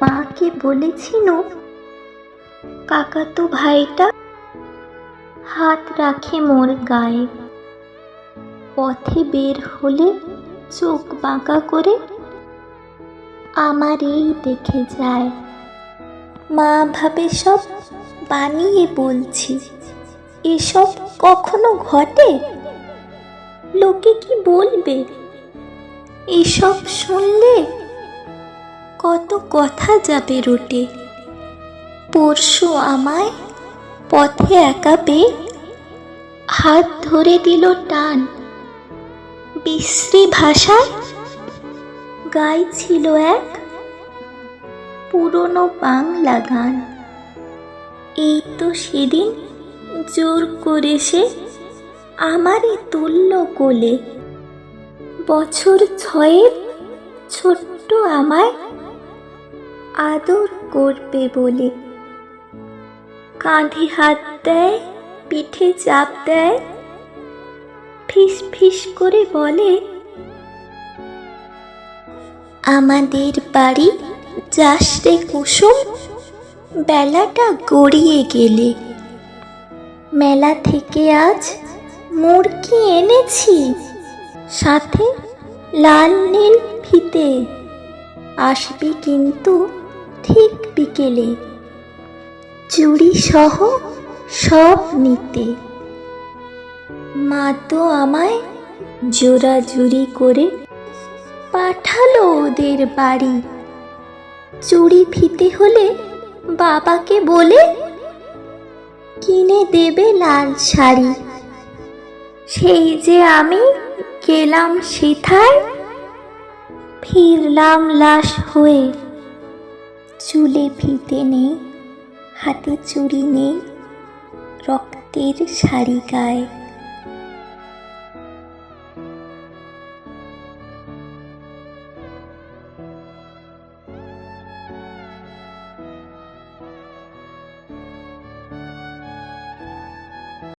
মাকে বলেছিল কাকা তো ভাইটা হাত রাখে মোর গায়ে। পথে বের হলে চোখ বাঁকা করে আমার এই দেখে যায়। মা ভাবে সব বানিয়ে বলছি, এসব কখনো ঘটে? লোকে কি বলবে? এসব শুনলে কত কথা যাবে রুটে। পরশু আমায় পথে একা পেয়ে হাত ধরে দিল টান। বিশ্রী ভাষায় গাইছিল এক পুরনো বাংলা গান। এই তো সেদিন জোর করে সে আমারই তুল্য কোলে। বছর ছয়ের ছোট্ট আমায় আদর করবে বলে। কাঁধে হাত দেয়, পিঠে চাপ দেয়, ফিস ফিস করে বলে, আমাদের বাড়ি যাস রে কুসুম, বেলাটা গড়িয়ে গেলে। মেলা থেকে আজ মুরগি এনেছি, সাথে লাল নীল ফিতে। আসবি কিন্তু ঠিক বিকেলে চুড়ি সহ সব নিতে। মা তো আমায় জোরাজুরি করে পাঠালো ওদের বাড়ি। চুড়ি ফিতে হলে বাবাকে বলে, কিনে দেবে লাল শাড়ি। সেই যে আমি গেলাম সেথায় ফিরলাম লাশ হয়ে। চুলে ফিতে নেই হাতে চুড়ি নেই রক্তের শাড়ি গায়ে।